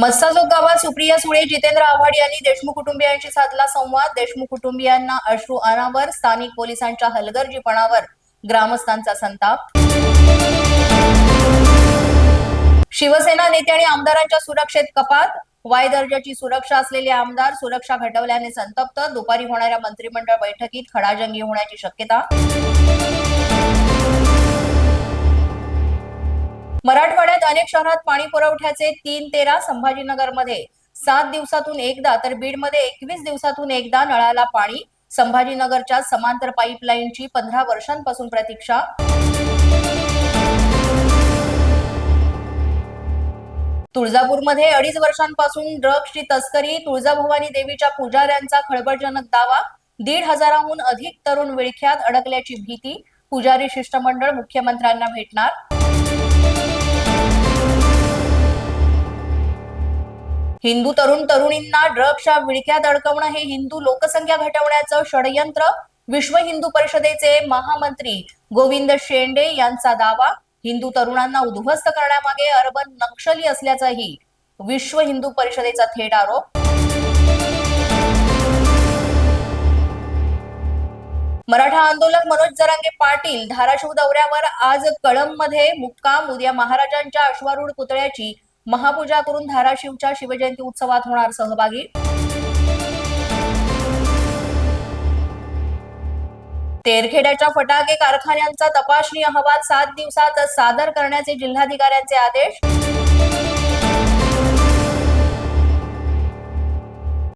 मस्साजोग गावात सुप्रिया सुळे जितेंद्र आव्हाड यांनी देशमुख कुटुंबियांशी साधला संवाद. देशमुख कुटुंबियांना अश्रू अनावर स्थानिक पोलिसांच्या हलगर्जीपणावर ग्रामस्थांचा संताप. शिवसेना नेते आणि आमदारांच्या सुरक्षेत कपात. वाय दर्जाची सुरक्षा असलेले आमदार सुरक्षा घटवल्याने संतप्त. दुपारी होणाऱ्या मंत्रिमंडळ बैठकीत खडाजंगी होण्याची शक्यता. मराठवाड्यात अनेक शहरात पाणी पुरवठ्याचे तीन तेरा संभाजीनगरमध्ये सात दिवसातून एकदा तर बीडमध्ये एकवीस दिवसातून एकदा नळाला पाणी. संभाजीनगरच्या समांतर पाईपलाईनची पंधरा वर्षांपासून प्रतीक्षा. तुळजापूरमध्ये अडीच वर्षांपासून ड्रग्सची तस्करी तुळजाभवानी देवीच्या पुजाऱ्यांचा खळबळजनक दावा. दीड हजाराहून अधिक तरुण विळख्यात अडकल्याची भीती. पुजारी शिष्टमंडळ मुख्यमंत्र्यांना भेटणार. हिंदू तरुण तरुणींना ड्रग्सच्या विळख्यात अडकवणं हे हिंदू लोकसंख्या घटवण्याचं षडयंत्र. विश्व हिंदू परिषदेचे महामंत्री गोविंद शेंडे यांचा दावा हिंदू तरुणांना उद्ध्वस्त करण्यामागे अर्बन नक्षली असल्याचाही विश्व हिंदू परिषदेचा थेट आरोप. मराठा आंदोलक मनोज जरांगे पाटील धाराशिव दौऱ्यावर आज कळंबमध्ये मुक्काम. उद्या महाराजांच्या अश्वारूढ पुतळ्याची महापूजा करून धाराशिवच्या शिवजयंती उत्सवात होणार सहभागी. तेरखेड्याच्या फटाके कारखान्यांचा तपासणी अहवाल सात दिवसात सादर करण्याचे जिल्हाधिकाऱ्यांचे आदेश.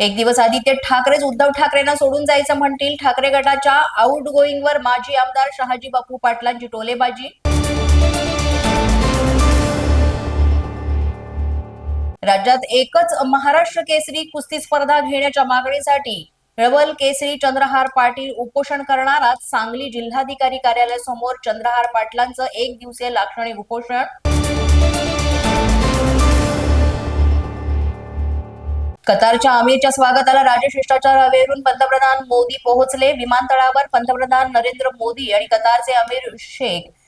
एक दिवस आदित्य ठाकरेच उद्धव ठाकरेंना सोडून जायचं म्हणतील. ठाकरे गटाच्या आउट गोईंगवर माजी आमदार शहाजी बापू पाटलांची टोलेबाजी. राज्यात एकच महाराष्ट्र केसरी कुस्ती स्पर्धा घेण्याच्या मागणीसाठी प्रबल केसरी चंद्रहार पाटील उपोषण करणारा सांगली जिल्हाधिकारी कार्यालयासमोर चंद्रहार पाटलांचं एक दिवसीय लाक्षणिक उपोषण. कतारच्या आमिरच्या स्वागताला राजशिष्टाचारावरून पंतप्रधान मोदी पोहोचले. विमानतळावर पंतप्रधान नरेंद्र मोदी आणि कतारचे अमीर शेख